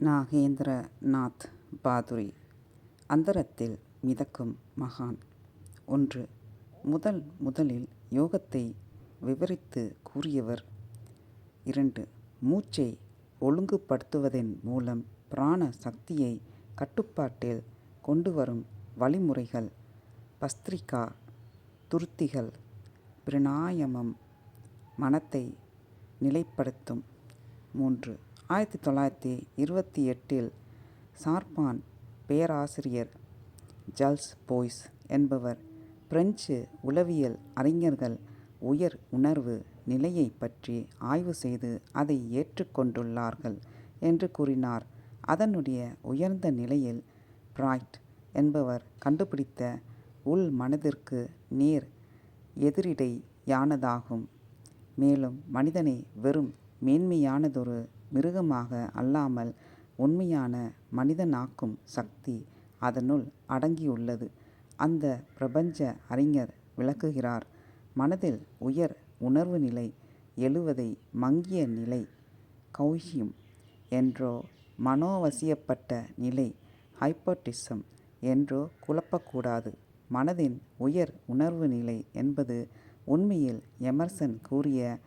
நாகேந்திர நாத் பாதுரி. அந்தரத்தில் மிதக்கும் மகான். ஒன்று முதல் முதலில் யோகத்தை விவரித்து கூறியவர். இரண்டு மூச்சை ஒழுங்குபடுத்துவதன் மூலம் பிராண சக்தியை கட்டுப்பாட்டில் கொண்டு வரும் வழிமுறைகள். பஸ்திரிகா துருத்திகள் பிரணாயமம் மனத்தை நிலைப்படுத்தும். மூன்று ஆயிரத்தி தொள்ளாயிரத்தி இருபத்தி எட்டில் சார்பான் பேராசிரியர் ஜல்ஸ் போய்ஸ் என்பவர் பிரெஞ்சு உளவியல் அறிஞர்கள் உயர் உணர்வு நிலையை பற்றி ஆய்வு செய்து அதை ஏற்றுக்கொண்டுள்ளார்கள் என்று கூறினார். அதனுடைய உயர்ந்த நிலையில் பிராய்ட் என்பவர் கண்டுபிடித்த உள் மனதிற்கு நேர் எதிரிடையானதாகும். மேலும் மனிதனை வெறும் மேன்மையானதொரு மிருகமாக அல்லாமல் உண்மையான மனிதனாக்கும் சக்தி அதனுள் அடங்கியுள்ளது. அந்த பிரபஞ்ச அறிஞர் விளக்குகிறார். மனதில் உயர் உணர்வு நிலை எழுவதை மங்கிய நிலை கௌஹியம் என்றோ மனோவசியப்பட்ட நிலை ஹைப்போட்டிசம் என்றோ குழப்பக்கூடாது. மனதின் உயர் உணர்வு நிலை என்பது உண்மையில் எமர்சன் கூறிய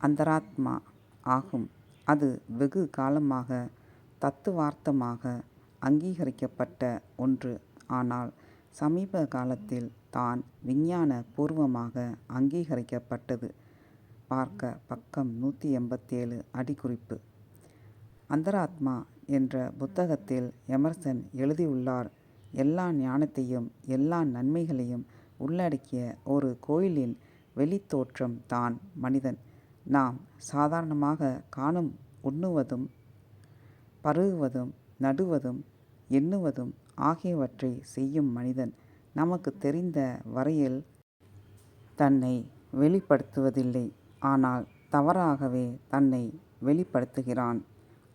அந்தராத்மா ஆகும். அது வெகு காலமாக தத்துவார்த்தமாக அங்கீகரிக்கப்பட்ட ஒன்று. ஆனால் சமீப காலத்தில் தான் விஞ்ஞான பூர்வமாக அங்கீகரிக்கப்பட்டது. பார்க்க பக்கம் நூற்றி எண்பத்தேழு அடிக்குறிப்பு. அந்தராத்மா என்ற புத்தகத்தில் எமர்சன் எழுதியுள்ளார் எல்லா ஞானத்தையும் எல்லா நன்மைகளையும் உள்ளடக்கிய ஒரு கோயிலின் வெளித்தோற்றம் தான் மனிதன். நாம் சாதாரணமாக காணும் உண்ணுவதும் பருகுவதும் நடுவதும் எண்ணுவதும் ஆகியவற்றை செய்யும் மனிதன் நமக்கு தெரிந்த வரையில் தன்னை வெளிப்படுத்துவதில்லை. ஆனால் தவறாகவே தன்னை வெளிப்படுத்துகிறான்.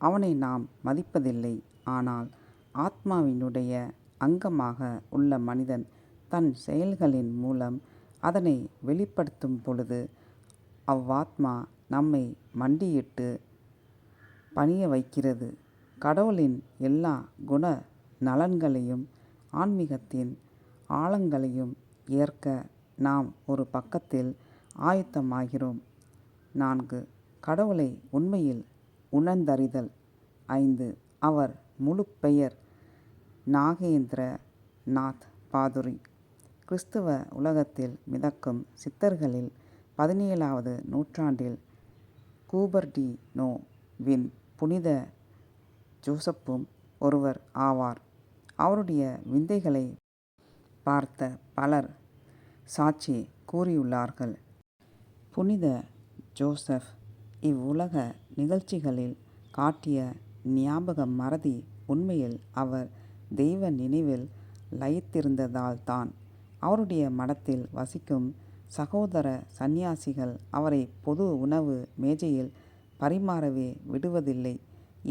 அவனை நாம் மதிப்பதில்லை. ஆனால் ஆத்மாவினுடைய அங்கமாக உள்ள மனிதன் தன் செயல்களின் மூலம் அதனை வெளிப்படுத்தும் பொழுது அவ்வாத்மா நம்மை மண்டியிட்டு பணிய வைக்கிறது. கடவுளின் எல்லா குண நலன்களையும் ஆன்மீகத்தின் ஆழங்களையும் ஏற்க நாம் ஒரு பக்கத்தில் ஆயத்தமாகிறோம். நான்கு. கடவுளை உண்மையில் உணர்ந்தறிதல் ஐந்து. அவர் முழு பெயர் நாகேந்திர நாத் பாதுரி. கிறிஸ்துவ உலகத்தில் மிதக்கும் சித்தர்களில் பதினேழாவது நூற்றாண்டில் கூபர்டினோ வின் புனித ஜோசப்பும் ஒருவர் ஆவார். அவருடைய விந்தைகளை பார்த்த பலர் சாட்சி கூறியுள்ளார்கள். புனித ஜோசப் இவ்வுலக நிகழ்ச்சிகளில் காட்டிய ஞாபக மறதி உண்மையில் அவர் தெய்வ நினைவில் லயித்திருந்ததால்தான். அவருடைய மடத்தில் வசிக்கும் சகோதர சந்நியாசிகள் அவரை பொது உணவு மேஜையில் பரிமாறவே விடுவதில்லை.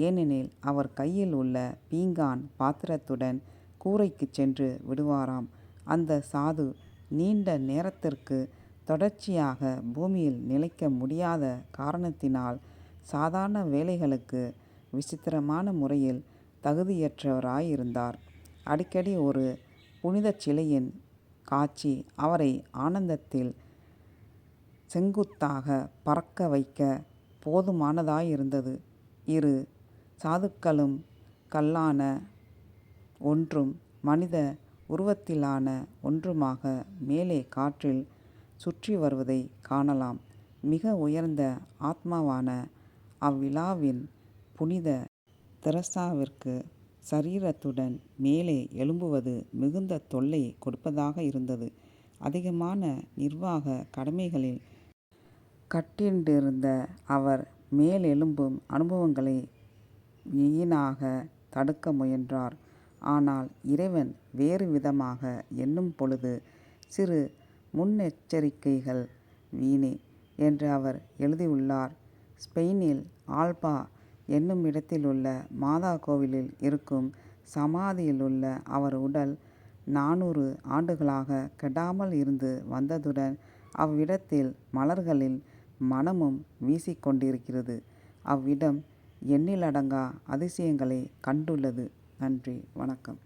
ஏனெனில் அவர் கையில் உள்ள பீங்கான் பாத்திரத்துடன் கூரைக்குச் சென்று விடுவாராம். அந்த சாது நீண்ட நேரத்திற்கு தொடர்ச்சியாக பூமியில் நிலைக்க முடியாத காரணத்தினால் சாதாரண வேலைகளுக்கு விசித்திரமான முறையில் தகுதியற்றவராயிருந்தார். அடிக்கடி ஒரு புனிதச் சிலையின் காட்சி அவரை ஆனந்தத்தில் செங்குத்தாக பறக்க வைக்க போதுமானதாயிருந்தது. இரு சாதுக்களும் கல்லான ஒன்றும் மனித உருவத்திலான ஒன்றுமாக மேலே காற்றில் சுற்றி வருவதைக் காணலாம். மிக உயர்ந்த ஆத்மாவான அவ்விழாவின் புனித தெரசாவிற்கு சரீரத்துடன் மேலே எழும்புவது மிகுந்த தொல்லை கொடுப்பதாக இருந்தது. அதிகமான நிர்வாக கடமைகளில் கட்டிண்டிருந்த அவர் மேலெழும்பும் அனுபவங்களை வீணாக தடுக்க முயன்றார். ஆனால் இறைவன் வேறு விதமாக எண்ணும் பொழுது சிறு முன்னெச்சரிக்கைகள் வீணே என்று அவர் எழுதியுள்ளார். ஸ்பெயினில் ஆல்பா என்னும் இடத்தில் உள்ள மாதா கோவிலில் இருக்கும் சமாதியிலுள்ள அவர் உடல் நானூறு ஆண்டுகளாக கெடாமல் இருந்து வந்ததுடன் அவ்விடத்தில் மலர்களில் மனமும் வீசிக்கொண்டிருக்கிறது. அவ்விடம் எண்ணிலடங்கா அதிசயங்களை கண்டுள்ளது. நன்றி. வணக்கம்.